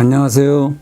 안녕하세요.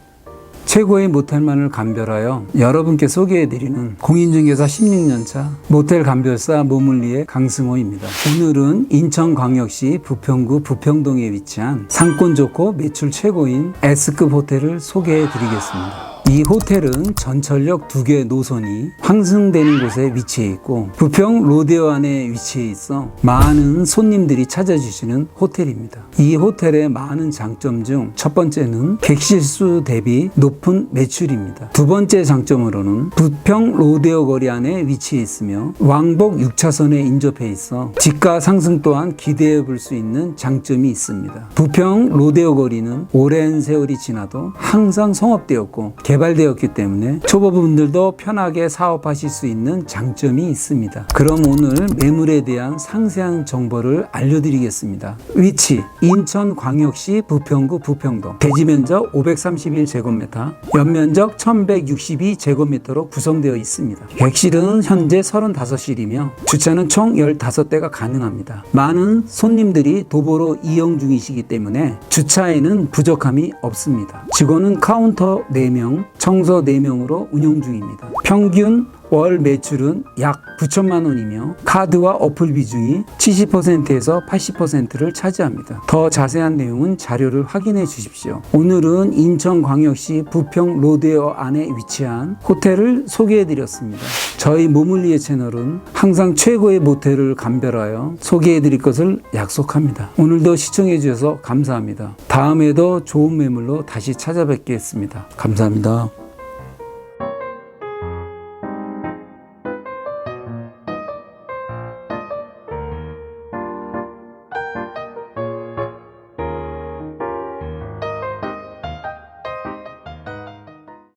최고의 모텔만을 감별하여 여러분께 소개해드리는 공인중개사 16년차 모텔 감별사 모물리의 강승호입니다. 오늘은 인천광역시 부평구 부평동에 위치한 상권 좋고 매출 최고인 S급 호텔을 소개해드리겠습니다. 이 호텔은 전철역 두개 노선이 환승되는 곳에 위치해 있고 부평 로데오 안에 위치해 있어 많은 손님들이 찾아주시는 호텔입니다. 이 호텔의 많은 장점 중 첫 번째는 객실수 대비 높은 매출입니다. 두 번째 장점으로는 부평 로데오 거리 안에 위치해 있으며 왕복 6차선에 인접해 있어 지가 상승 또한 기대해 볼 수 있는 장점이 있습니다. 부평 로데오 거리는 오랜 세월이 지나도 항상 성업되었고 개발되었기 때문에 초보분들도 편하게 사업하실 수 있는 장점이 있습니다. 그럼 오늘 매물에 대한 상세한 정보를 알려드리겠습니다. 위치 인천광역시 부평구 부평동 대지 면적 531제곱미터 연면적 1162제곱미터로 구성되어 있습니다. 객실은 현재 35실이며 주차는 총 15대가 가능합니다. 많은 손님들이 도보로 이용 중이시기 때문에 주차에는 부족함이 없습니다. 직원은 카운터 4명, 청소 4명으로 운영 중입니다. 평균 월 매출은 약 9천만 원이며 카드와 어플 비중이 70%에서 80%를 차지합니다. 더 자세한 내용은 자료를 확인해 주십시오. 오늘은 인천광역시 부평 로데오 안에 위치한 호텔을 소개해 드렸습니다. 저희 모물리의 채널은 항상 최고의 모텔을 감별하여 소개해 드릴 것을 약속합니다. 오늘도 시청해 주셔서 감사합니다. 다음에도 좋은 매물로 다시 찾아뵙겠습니다. 감사합니다.